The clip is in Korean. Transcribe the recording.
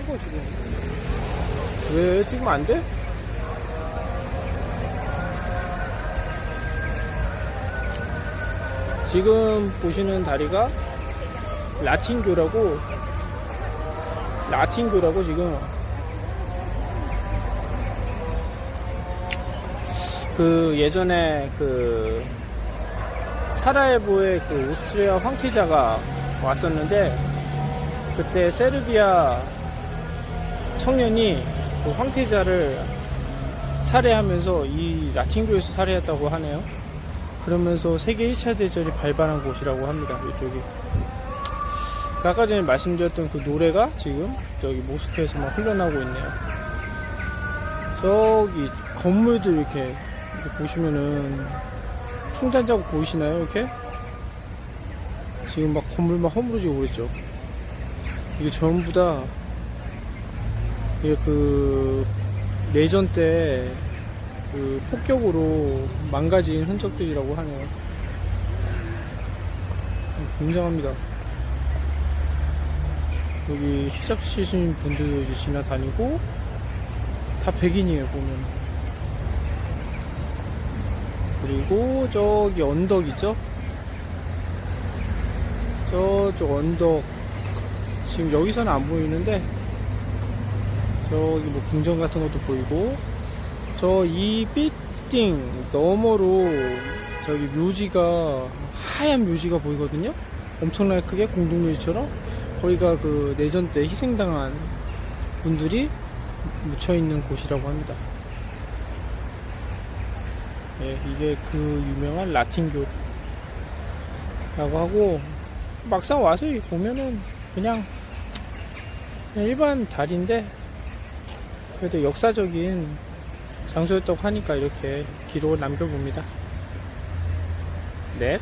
찍어 지금 왜 찍으면 안 돼? 지금 보시는 다리가 라틴교라고 라틴교라고 지금 그 예전에 그 사라예보에 그 오스트리아 황태자가 왔었는데 그때 세르비아 청년이 그 황태자를 살해하면서 이 라틴교에서 살해했다고 하네요. 그러면서 세계 1차 대전이 발발한 곳이라고 합니다. 이쪽이. 그 아까 전에 말씀드렸던 그 노래가 지금 저기 모스크에서 막 흘러나오고 있네요. 저기 건물들 이렇게, 이렇게 보시면은 총단 자국 보이시나요? 이렇게? 지금 막 건물 막 허물어지고 그랬죠. 이게 전부 다 이게 그 내전 때 그 폭격으로 망가진 흔적들이라고 하네요. 굉장합니다. 여기 쓰신 분들도 이제 지나다니고 다 백인이에요 보면. 그리고 저기 언덕 있죠? 저쪽 언덕 지금 여기서는 안 보이는데 저기 뭐 궁전 같은 것도 보이고 저 이 빌딩 너머로 저기 묘지가 하얀 묘지가 보이거든요? 엄청나게 크게 공동묘지처럼? 거기가 그 내전 때 희생당한 분들이 묻혀 있는 곳이라고 합니다. 예, 이게 그 유명한 라틴교라고 하고 막상 와서 이 보면은 그냥 일반 다리인데 그래도 역사적인 장소였다고 하니까 이렇게 기록을 남겨봅니다. 네.